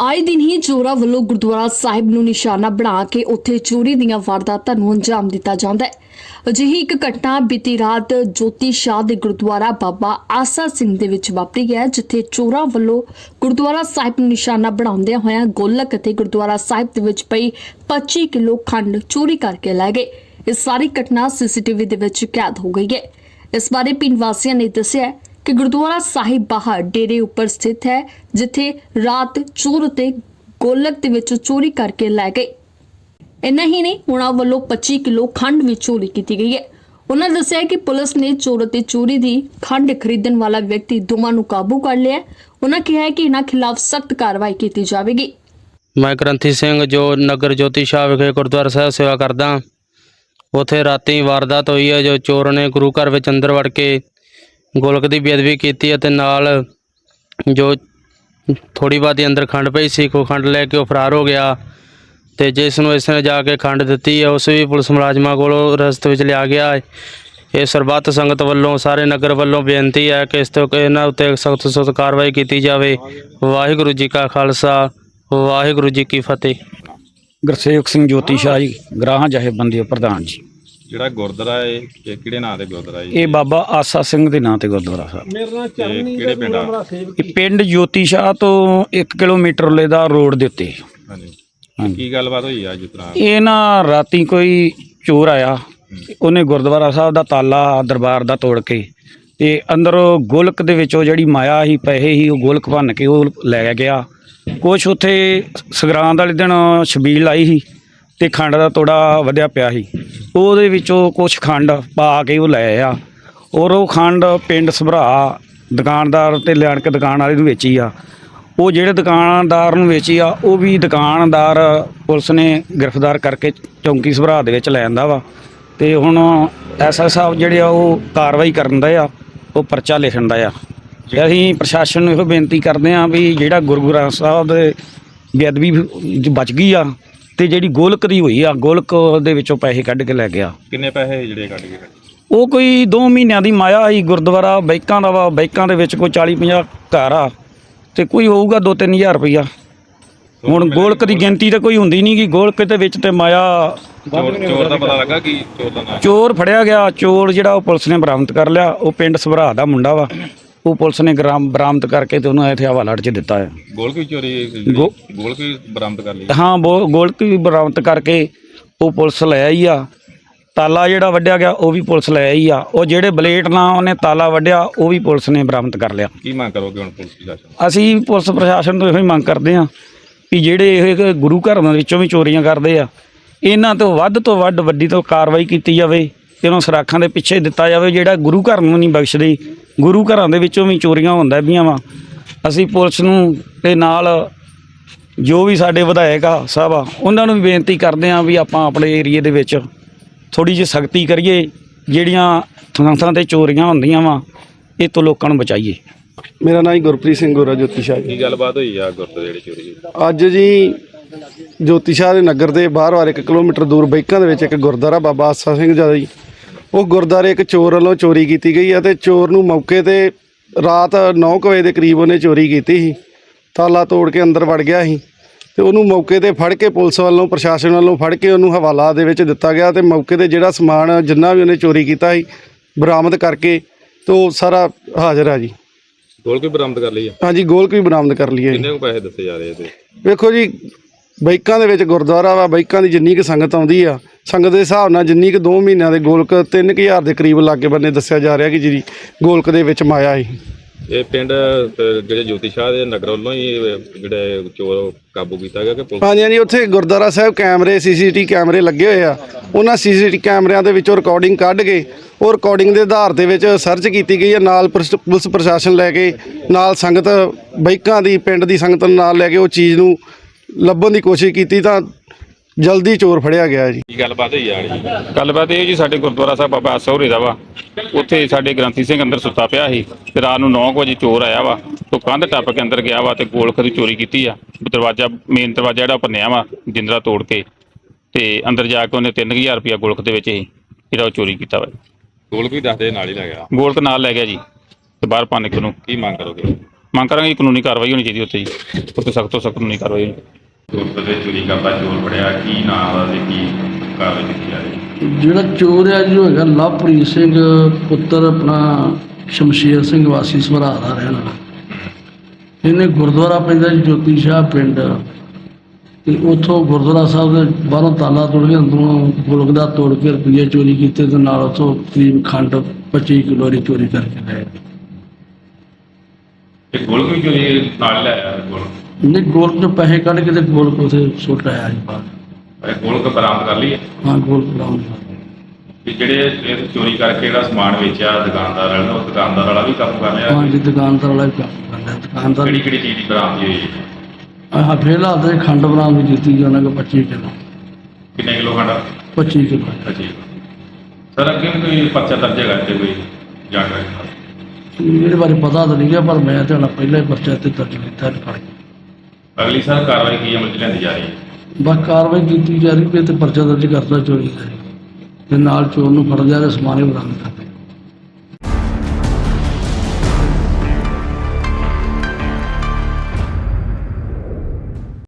ਆਏ ਦਿਨ ਹੀ ਚੋਰਾਂ ਵੱਲੋਂ ਗੁਰਦੁਆਰਾ ਸਾਹਿਬ ਨੂੰ ਨਿਸ਼ਾਨਾ ਬਣਾ ਕੇ ਉੱਥੇ ਚੋਰੀ ਦੀਆਂ ਵਾਰਦਾਤਾਂ ਨੂੰ ਅੰਜਾਮ ਦਿੱਤਾ ਜਾਂਦਾ ਹੈ। ਅਜਿਹੀ ਇੱਕ ਘਟਨਾ ਬੀਤੀ ਰਾਤ ਜੋਤੀ ਸ਼ਾਹ ਦੇ ਗੁਰਦੁਆਰਾ ਬਾਬਾ ਆਸਾ ਸਿੰਘ ਦੇ ਵਿੱਚ ਵਾਪਰੀ ਹੈ, ਜਿੱਥੇ ਚੋਰਾਂ ਵੱਲੋਂ ਗੁਰਦੁਆਰਾ ਸਾਹਿਬ ਨੂੰ ਨਿਸ਼ਾਨਾ ਬਣਾਉਂਦਿਆਂ ਹੋਇਆਂ ਗੋਲਕ ਅਤੇ ਗੁਰਦੁਆਰਾ ਸਾਹਿਬ ਦੇ ਵਿੱਚ ਪਈ 25 ਕਿਲੋ ਖੰਡ ਚੋਰੀ ਕਰਕੇ ਲੈ ਗਏ। ਇਹ ਸਾਰੀ ਘਟਨਾ ਸੀਸੀਟੀਵੀ ਦੇ ਵਿੱਚ ਕੈਦ ਹੋ ਗਈ ਹੈ। ਇਸ ਬਾਰੇ ਪਿੰਡ ਵਾਸੀਆਂ ਨੇ ਦੱਸਿਆ ਕਿ ਗੁਰਦੁਆਰਾ ਸਾਹਿਬ ਬਾਹਰ ਡੇਰੇ ਉੱਪਰ ਸਥਿਤ ਹੈ, ਜਿੱਥੇ ਰਾਤ ਚੋਰ ਅਤੇ ਗੋਲਕ ਦੇ ਵਿੱਚ ਚੋਰੀ ਕਰਕੇ ਲੈ ਗਏ। ਇੰਨਾ ਹੀ ਨਹੀਂ, ਉਹਨਾਂ ਵੱਲੋਂ 25 ਕਿਲੋ ਖੰਡ ਵੀ ਚੋਰੀ ਕੀਤੀ ਗਈ ਹੈ। ਉਹਨਾਂ ਦੱਸਿਆ ਕਿ ਪੁਲਿਸ ਨੇ ਚੋਰ ਅਤੇ ਚੋਰੀ ਦੀ ਖੰਡ ਖਰੀਦਣ ਵਾਲਾ ਵਿਅਕਤੀ ਦੋਵਾਂ ਨੂੰ ਕਾਬੂ ਕਰ ਲਿਆ ਹੈ। ਉਹਨਾਂ ਕਿਹਾ ਹੈ ਕਿ ਇਹਨਾਂ ਖਿਲਾਫ ਸਖਤ ਕਾਰਵਾਈ ਕੀਤੀ ਜਾਵੇਗੀ। ਮੈਂ ਗ੍ਰੰਥੀ ਸਿੰਘ ਜੋ ਨਗਰ ਜੋਤੀ ਸ਼ਾਹ ਵਿਖੇ ਗੁਰਦੁਆਰਾ ਸਾਹਿਬ ਸੇਵਾ ਕਰਦਾ ਉਥੇ ਰਾਤੀ ਵਾਰਦਾਤ ਹੋਈ ਹੈ, ਜੋ ਚੋਰ ਨੇ ਗੁਰੂ ਘਰ ਵਿੱਚ ਅੰਦਰ ਵੜ ਕੇ ਗੋਲਕ ਦੀ ਬੇਅਦਬੀ ਕੀਤੀ ਅਤੇ ਨਾਲ ਜੋ ਥੋੜੀ ਬਾਦੀ ਅੰਦਰ ਖੰਡ ਪਈ ਸੀ ਕੋ ਖੰਡ ਲੈ ਕੇ ਉਹ ਫਰਾਰ ਹੋ ਗਿਆ ਤੇ ਜਿਸ ਨੂੰ ਇਸ ਨੇ ਜਾ ਕੇ ਖੰਡ ਦਿੱਤੀ ਹੈ, ਉਸ ਵੀ ਪੁਲਿਸ ਮੁਲਾਜ਼ਮਾਂ ਕੋਲੋਂ ਰਸਤੇ ਵਿੱਚ ਲਿਆ ਗਿਆ ਹੈ। ਇਹ ਸਰਬੱਤ ਸੰਗਤ ਵੱਲੋਂ, ਸਾਰੇ ਨਗਰ ਵੱਲੋਂ ਬੇਨਤੀ ਹੈ ਕਿ ਇਸ ਤੋਂ ਇਹਨਾਂ ਉੱਤੇ ਸਖਤ ਸਖਤ ਕਾਰਵਾਈ ਕੀਤੀ ਜਾਵੇ। ਵਾਹਿਗੁਰੂ ਜੀ ਕਾ ਖਾਲਸਾ, ਵਾਹਿਗੁਰੂ ਜੀ ਕੀ ਫਤਿਹ। ਗੁਰਸੇਵਕ ਸਿੰਘ ਜੋਤੀ ਸ਼ਾਹ ਜੀ, ਗ੍ਰਾਹਾਂ ਜਥੇਬੰਦੀ ਪ੍ਰਧਾਨ ਜੀ। ਜਿਹੜਾ ਗੁਰਦੁਆਰਾ ਹੈ ਇਹ ਕਿਹੜੇ ਨਾਂ ਤੇ ਗੁਰਦੁਆਰਾ ਹੈ ਇਹ ਬਾਬਾ ਆਸਾ ਸਿੰਘ ਦੇ ਨਾਂ ਤੇ ਗੁਰਦੁਆਰਾ ਸਾਹਿਬ। ਕਿਹੜੇ ਪਿੰਡ ਆ? ਇਹ ਪਿੰਡ ਜੋਤੀ ਸ਼ਾਹ ਤੋਂ 1 ਕਿਲੋਮੀਟਰ ਲੈ ਦਾ ਰੋਡ ਦੇ ਉੱਤੇ। ਹਾਂਜੀ। ਹਾਂਜੀ। ਕੀ ਗੱਲਬਾਤ ਹੋਈ ਆ ਜਿਸ ਤਰ੍ਹਾਂ? ਇਹ ਨਾ ਰਾਤੀ ਕੋਈ ਚੋਰ ਆਇਆ ਉਹਨੇ ਗੁਰਦੁਆਰਾ ਸਾਹਿਬ ਦਾ ਤਾਲਾ ਦਰਬਾਰ ਦਾ ਤੋੜ ਕੇ ਤੇ ਅੰਦਰ ਗੋਲਕ ਦੇ ਵਿੱਚੋਂ ਜਿਹੜੀ ਮਾਇਆ ਸੀ ਪੈਸੇ ਸੀ ਉਹ ਗੋਲਕ ਭੰਨ ਕੇ ਉਹ ਲੈ ਗਿਆ। ਕੁਛ ਉੱਥੇ ਸਗਰਾਂਦ ਵਾਲੇ ਦਿਨ ਛਬੀਲ ਆਈ ਸੀ ਤੇ ਖੰਡ ਦਾ ਤੋੜਾ ਵਧਿਆ ਪਿਆ ਸੀ। ਉਹਦੇ ਵਿੱਚੋਂ ਕੁਛ ਖੰਡ ਪਾ ਕੇ ਉਹ ਲੈ ਆ। ਔਰ ਉਹ ਖੰਡ ਪਿੰਡ ਸਭਰਾ ਦੁਕਾਨਦਾਰ ਤੇ ਲਿਆਣ ਕੇ ਦੁਕਾਨ ਵਾਲੇ ਨੂੰ ਵੇਚੀ ਆ। ਉਹ ਜਿਹੜੇ ਦੁਕਾਨਦਾਰ ਨੂੰ ਵੇਚੀ ਆ, ਉਹ ਵੀ ਦੁਕਾਨਦਾਰ ਪੁਲਿਸ ਨੇ ਗ੍ਰਿਫਤਾਰ ਕਰਕੇ ਚੌਂਕੀ ਸਭਰਾ ਦੇ ਵਿੱਚ ਲੈ ਜਾਂਦਾ ਵਾ। ਤੇ ਹੁਣ ਐਸਐਸ ਸਾਹਿਬ ਜਿਹੜੇ ਆ, ਉਹ ਕਾਰਵਾਈ ਕਰਨ ਦਾ ਆ, ਉਹ ਪਰਚਾ ਲਿਖਣ ਦਾ ਆ। ਅਸੀਂ ਪ੍ਰਸ਼ਾਸਨ ਨੂੰ ਇਹੋ ਬੇਨਤੀ ਕਰਦੇ ਆ ਵੀ ਜਿਹੜਾ ਗੁਰੂ ਗ੍ਰੰਥ ਸਾਹਿਬ ਦੇ ਬੇਅਦਬੀ ਬਚ ਗਈ ਆ ਤੇ ਜਿਹੜੀ ਗੋਲਕ ਦੀ ਹੋਈ ਆ ਗੋਲਕ ਦੇ ਵਿੱਚੋਂ ਪੈਸੇ ਕੱਢ ਕੇ ਲੈ ਗਿਆ। ਕਿੰਨੇ ਪੈਸੇ ਜਿਹੜੇ ਕੱਢ ਕੇ ਉਹ ਕੋਈ 2 ਮਹੀਨਿਆਂ ਦੀ ਮਾਇਆ ਸੀ ਗੁਰਦੁਆਰਾ ਬਾਈਕਾਂ ਦਾ ਵਾ ਬਾਈਕਾਂ ਦੇ ਵਿੱਚ ਕੋਈ 40 50 ਘਰ ਆ ਤੇ ਕੋਈ ਹੋਊਗਾ 2-3000 ਰੁਪਈਆ। ਹੁਣ ਗੋਲਕ ਦੀ ਗਿਣਤੀ ਤਾਂ ਕੋਈ ਹੁੰਦੀ ਨਹੀਂ ਗੀ ਗੋਲਕ ਦੇ ਵਿੱਚ ਤੇ ਮਾਇਆ ਚੋਰ ਦਾ ਪਤਾ ਲੱਗਾ ਕਿ ਚੋਰ ਦਾ ਨਾਂ? ਚੋਰ ਫੜਿਆ ਗਿਆ ਚੋਰ ਜਿਹੜਾ ਉਹ ਪੁਲਿਸ ਨੇ ਬਰਾਮਦ ਕਰ ਲਿਆ ਉਹ ਪਿੰਡ ਸਭਰਾ ਦਾ ਮੁੰਡਾ ਵਾ। ਉਹ ਪੁਲਿਸ ਨੇ ਗ੍ਰਾਮ ਬਰਾਮਦ ਕਰਕੇ ਤੇ ਉਹਨੂੰ ਇੱਥੇ ਹਵਾਲਾ 'ਚ ਦਿੱਤਾ ਹੈ। ਗੋਲਕ ਵੀ ਚੋਰੀ ਗੋ- ਗੋਲਕ ਵੀ ਬਰਾਮਦ ਕਰ ਲਈ। ਹਾਂ ਬੋ- ਗੋਲਕ ਵੀ ਬਰਾਮਦ ਕਰਕੇ ਉਹ ਪੁਲਿਸ ਲੈ ਆਈ ਆ। ਤਾਲਾ ਜਿਹੜਾ ਵੱਢਿਆ ਗਿਆ ਉਹ ਵੀ ਪੁਲਿਸ ਲੈ ਆਈ ਆ। ਉਹ ਜਿਹੜੇ ਬਲੇਟ ਨਾਲ ਉਹਨੇ ਤਾਲਾ ਵੱਢਿਆ ਉਹ ਵੀ ਪੁਲਿਸ ਨੇ ਬਰਾਮਦ ਕਰ ਲਿਆ। ਕੀ ਮੰਗ ਕਰੋਗੇ ਹੁਣ ਪੁਲਿਸ ਪ੍ਰਸ਼ਾਸਨ ਅਸੀਂ ਪੁਲਿਸ ਪ੍ਰਸ਼ਾਸਨ ਤੋਂ ਇਹੋ ਹੀ ਮੰਗ ਕਰਦੇ ਹਾਂ ਵੀ ਜਿਹੜੇ ਇਹ ਗੁਰੂ ਘਰਾਂ ਵਿੱਚੋਂ ਵੀ ਚੋਰੀਆਂ ਕਰਦੇ ਆ ਇਹਨਾਂ ਤੋਂ ਵੱਧ ਤੋਂ ਵੱਧ ਵੱਡੀ ਤੋਂ ਕਾਰਵਾਈ ਕੀਤੀ ਜਾਵੇ। ਤੇ ਉਹਨਾਂ ਸਰਾਖਾਂ ਦੇ ਪਿੱਛੇ ਦਿੱਤਾ ਜਾਵੇ ਜਿਹੜਾ ਗੁਰੂ ਘਰ ਨੂੰ ਨਹੀਂ ਬਖਸ਼ਦੇ। ਗੁਰੂ ਘਰਾਂ ਦੇ ਵਿੱਚੋਂ ਵੀ ਚੋਰੀਆਂ ਹੁੰਦਾ ਪਈਆਂ ਵਾ। ਅਸੀਂ ਪੁਲਿਸ ਨੂੰ ਤੇ ਨਾਲ ਜੋ ਵੀ ਸਾਡੇ ਵਿਧਾਇਕ ਆ ਸਾਹਿਬ ਆ ਉਹਨਾਂ ਨੂੰ ਵੀ ਬੇਨਤੀ ਕਰਦੇ ਹਾਂ ਵੀ ਆਪਾਂ ਆਪਣੇ ਏਰੀਏ ਦੇ ਵਿੱਚ ਥੋੜੀ ਜਿਹੀ ਸਖਤੀ ਕਰੀਏ ਜਿਹੜੀਆਂ ਥਾਂ ਥਾਂ ਤੇ ਚੋਰੀਆਂ ਹੁੰਦੀਆਂ ਵਾ ਇਹ ਤੋਂ ਲੋਕਾਂ ਨੂੰ ਬਚਾਈਏ। ਮੇਰਾ ਨਾਮ ਜੀ ਗੁਰਪ੍ਰੀਤ ਸਿੰਘ ਗੋਰਾ ਜੋਤੀ ਸ਼ਾਹ ਜੀ। ਕੀ ਗੱਲਬਾਤ ਹੋਈ ਆ ਗੁਰਦੁਆਰੇ ਜਿਹੜੀ ਚੋਰੀ ਅੱਜ ਜੀ ਜੋਤੀ ਸ਼ਾਹ ਦੇ ਨਗਰ ਦੇ ਬਾਹਰ ਵਾਰ 1 ਕਿਲੋਮੀਟਰ ਦੂਰ ਬੈਕਾਂ ਦੇ ਵਿੱਚ ਇੱਕ ਗੁਰਦੁਆਰਾ ਬਾਬਾ ਆਸਾ ਸਿੰਘ ਜੀ ਦੀ ਉਹ ਗੁਰਦੁਆਰੇ ਇੱਕ ਚੋਰ ਵੱਲੋਂ ਚੋਰੀ ਕੀਤੀ ਗਈ ਹੈ ਤੇ ਚੋਰ ਨੂੰ ਮੌਕੇ ਤੇ ਰਾਤ 9 ਵਜੇ ਦੇ ਕਰੀਬ ਉਹਨੇ ਚੋਰੀ ਕੀਤੀ ਸੀ। ਤਾਲਾ ਤੋੜ ਕੇ ਅੰਦਰ ਵੜ ਗਿਆ ਸੀ ਤੇ ਉਹਨੂੰ ਮੌਕੇ ਤੇ ਫੜ ਕੇ ਪੁਲਿਸ ਵੱਲੋਂ ਪ੍ਰਸ਼ਾਸਨ ਵੱਲੋਂ ਫੜ ਕੇ ਉਹਨੂੰ ਹਵਾਲਾ ਦੇ ਵਿੱਚ ਦਿੱਤਾ ਗਿਆ ਤੇ ਮੌਕੇ ਤੇ ਜਿਹੜਾ ਸਮਾਨ ਜਿੰਨਾ ਵੀ ਉਹਨੇ ਚੋਰੀ ਕੀਤਾ ਸੀ ਬਰਾਮਦ ਕਰਕੇ ਤੇ ਉਹ ਸਾਰਾ ਹਾਜ਼ਰ ਆ ਜੀ। ਗੋਲਕ ਵੀ ਬਰਾਮਦ ਕਰ ਲਈ ਆ? ਹਾਂਜੀ ਗੋਲਕ ਵੀ ਬਰਾਮਦ ਕਰ ਲਈਏ ਜੀ। ਕਿੰਨੇ ਕੁ ਪੈਸੇ ਦੱਸੇ ਜਾ ਰਹੇ ਇਹਦੇ? ਵੇਖੋ ਜੀ ਬਾਈਕਾਂ ਦੇ ਵਿੱਚ ਗੁਰਦੁਆਰਾ ਵਾ ਬਾਈਕਾਂ ਦੀ ਜਿੰਨੀ ਕੁ ਸੰਗਤ ਆਉਂਦੀ ਆ ਸੰਗਤ ਦੇ ਹਿਸਾਬ ਨਾਲ ਜਿੰਨੀ ਕੁ 2 ਮਹੀਨਿਆਂ ਦੇ ਗੋਲਕ 3000 ਦੇ ਕਰੀਬ ਲਾਗੇ ਬੰਨੇ ਦੱਸਿਆ ਜਾ ਰਿਹਾ ਕਿ ਜਿਹੜੀ ਗੋਲਕ ਦੇ ਵਿੱਚ ਮਾਇਆ ਸੀ। ਇਹ ਪਿੰਡ ਜਿਹੜੇ ਜੋਤੀ ਸ਼ਾਹ ਦੇ ਨਗਰ ਵੱਲੋਂ ਹੀ ਜਿਹੜੇ ਚੋਰ ਕਾਬੂ ਕੀਤਾ ਗਿਆ ਕਿ ਪੁਲਿਸ ਹਾਂਜੀ ਹਾਂਜੀ ਉੱਥੇ ਗੁਰਦੁਆਰਾ ਸਾਹਿਬ ਕੈਮਰੇ ਸੀਸੀਟੀ ਕੈਮਰੇ ਲੱਗੇ ਹੋਏ ਆ। ਉਹਨਾਂ ਸੀਸੀਟੀ ਕੈਮਰਿਆਂ ਦੇ ਵਿੱਚੋਂ ਰਿਕਾਰਡਿੰਗ ਕੱਢ ਕੇ ਉਹ ਰਿਕਾਰਡਿੰਗ ਦੇ ਆਧਾਰ ਦੇ ਵਿੱਚ ਸਰਚ ਕੀਤੀ ਗਈ ਹੈ ਨਾਲ ਪ੍ਰਸ਼- ਪੁਲਿਸ ਪ੍ਰਸ਼ਾਸਨ ਲੈ ਕੇ ਨਾਲ ਸੰਗਤ ਬਾਈਕਾਂ ਦੀ ਪਿੰਡ ਦੀ ਸੰਗਤ ਨੂੰ ਨਾਲ ਲੈ ਕੇ ਉਹ ਚੀਜ਼ ਨੂੰ ਲੱਭਣ ਦੀ ਕੋਸ਼ਿਸ਼ ਕੀਤੀ ਤਾਂ ਜਲਦੀ ਚੋਰ ਫੜਿਆ ਗਿਆ ਜੀ। ਕੀ ਗੱਲਬਾਤ ਹੋਈ ਆ ਜਿਹੜੀ ਗੱਲਬਾਤ ਇਹ ਜੀ ਸਾਡੇ ਗੁਰਦੁਆਰਾ ਸਾਹਿਬ ਬਾਬਾ ਸਹੁਰੇ ਦਾ ਵਾ। ਉੱਥੇ ਸਾਡੇ ਗ੍ਰੰਥੀ ਸਿੰਘ ਅੰਦਰ ਸੁੱਤਾ ਪਿਆ ਸੀ ਤੇ ਰਾਤ ਨੂੰ 9 ਵਜੇ ਚੋਰ ਆਇਆ ਵਾ ਤੋਂ ਕੰਧ ਟੱਪ ਕੇ ਅੰਦਰ ਗਿਆ ਵਾ ਤੇ ਗੋਲਖ ਦੀ ਚੋਰੀ ਕੀਤੀ ਆ। ਦਰਵਾਜ਼ਾ ਮੇਨ ਦਰਵਾਜ਼ਾ ਜਿਹੜਾ ਭੰਨਿਆ ਵਾ ਜਿੰਦਰਾ ਤੋੜ ਕੇ। ਤੇ ਅੰਦਰ ਜਾ ਕੇ ਉਹਨੇ 3000 ਰੁਪਇਆ ਗੋਲਖ ਦੇ ਵਿੱਚ ਹੀ ਜਿਹੜਾ ਉਹ ਚੋਰੀ ਕੀਤਾ ਵਾ ਗੋਲਕ ਵੀ ਦੱਸਦੇ ਨਾਲ ਹੀ ਲੱਗ ਗਿਆ। ਗੋਲਖ ਨਾਲ ਲੈ ਗਿਆ ਜੀ ਤੇ ਬਾਹਰ ਭੰਨ ਕੇ ਉਹਨੂੰ। ਕੀ ਮੰਗ ਕਰੋਗੇ? ਮੰਗ ਕਰਾਂਗੇ ਕਾਨੂੰਨੀ ਕਾਰਵਾਈ ਹੋਣੀ ਚਾਹੀਦੀ ਉੱਥੇ ਜੀ। ਉੱਥੇ ਸਖਤ ਤੋਂ ਸਖਤ ਕਾਨੂੰਨੀ ਕਾਰਵਾਈ ਹੋਣੀ। ਗੁਰਪੁਰ ਦੇ ਚੋਰੀ ਕਰਦਾ ਚੋਰ ਫੜਿਆ ਕੀ ਨਾਮ ਦਾ ਤੇ ਕੀ ਕਾਰਵਾਈ ਕੀਤੀ ਜਾ? ਰਹੀ ਹੈ ਜਿਹੜਾ ਚੋਰ ਹੈ ਜੋ ਹੈਗਾ ਲਵਪ੍ਰੀਤ ਸਿੰਘ ਪੁੱਤਰ ਆਪਣਾ ਸ਼ਮਸ਼ੀਰ ਸਿੰਘ ਵਾਸੀ ਸਵਰਾ ਦਾ ਰਹਿਣ ਵਾਲਾ। ਇਹਨੇ ਗੁਰਦੁਆਰਾ ਪੈਂਦਾ ਜੀ ਜੋਤੀ ਸ਼ਾਹ ਪਿੰਡ। ਤੇ ਉੱਥੋਂ ਗੁਰਦੁਆਰਾ ਸਾਹਿਬ ਦੇ ਬਾਹਰੋਂ ਤਾਲਾ ਤੋੜ ਕੇ ਅੰਦਰੋਂ ਗੁਲਕ ਦਾ ਤੋੜ ਕੇ ਰੁਪਈਏ ਚੋਰੀ ਕੀਤੇ ਤੇ ਨਾਲ ਉੱਥੋਂ ਕਰੀਬ ਖੰਡ 25 ਕਿਲੋ ਦੀ ਚੋਰੀ ਕਰਕੇ ਲਏ ਤੇ ਗੋਲਕ ਵੀ ਚੋਰੀ ਨਾਲ ਲਿਆਇਆ ਗੋਲਕ। ਨਹੀਂ ਗੋਲਕ ਚੋਂ ਪੈਸੇ ਕੱਢ ਕੇ ਤੇ ਗੋਲਕ ਉਥੇ ਸੁੱਟ ਆਇਆ ਜੀ ਬਾਹਰ। ਇਹ ਗੋਲਕ ਬਰਾਮਦ ਕਰ ਲਈ ਹੈ? ਹਾਂ ਗੋਲਕ ਬਰਾਉਨ ਵੀ ਜਿਹੜੇ ਇਹ ਚੋਰੀ ਕਰਕੇ ਜਿਹੜਾ ਸਮਾਨ ਵੇਚਿਆ ਦੁਕਾਨਦਾਰ ਵਾਲਾ ਨੇ, ਉਹ ਦੁਕਾਨਦਾਰ ਵਾਲਾ ਵੀ ਕੰਮ ਕਰ ਲਿਆ ਹਾਂ ਜੀ ਦੁਕਾਨਦਾਰ ਵਾਲਾ ਵੀ ਕੰਮ ਕਰਦਾ ਦੁਕਾਨਦਾਰ ਕਿਹੜੀ ਕਿਹੜੀ ਚੀਜ਼ ਦੀ ਬਰਾਮਦੀ ਹੋਈ ਹੈ? ਆਹ ਫਿਲਹਾਲ ਤੇ ਖੰਡ ਬਰਾਮਦ ਕੀਤੀ ਜੀ ਉਹਨਾਂ ਕੋਲ 25 ਕਿਲੋ। ਕਿੰਨੇ ਕਿਲੋ ਖੰਡਾ? 25 ਕਿਲੋ। ਅੱਛੀ ਸਰ ਅੱਗੇ ਵੀ ਕੋਈ ਪਰਚਾ ਦਰਜ ਹੈਗਾ ਤੇ ਕੋਈ ਜਾਣਕਾਰੀ ਇਹਦੇ ਬਾਰੇ ਪਤਾ ਤਾਂ ਨਹੀਂ ਗਿਆ ਪਰ ਮੈਂ ਤੇ ਹੁਣ ਪਹਿਲਾਂ ਹੀ ਪਰਚਾ ਤੇ ਦਰਜ ਕੀਤਾ ਇਹਨੂੰ ਫੜ ਕੇ। ਅਗਲੀ ਸਰ ਕਾਰਵਾਈ ਕੀ ਅਮਲ ਚ ਲੈਂਦੀ ਜਾ ਰਹੀ ਹੈ? ਬਸ ਕਾਰਵਾਈ ਕੀਤੀ ਜਾ ਰਹੀ ਵੀ ਤੇ ਪਰਚਾ ਦਰਜ ਕਰਤਾ ਚੋਰੀ ਦਾ ਤੇ ਨਾਲ ਚੋਰ ਨੂੰ ਫੜ ਲਿਆ ਤੇ ਸਮਾਨ ਬਰਾਮਦ ਕਰ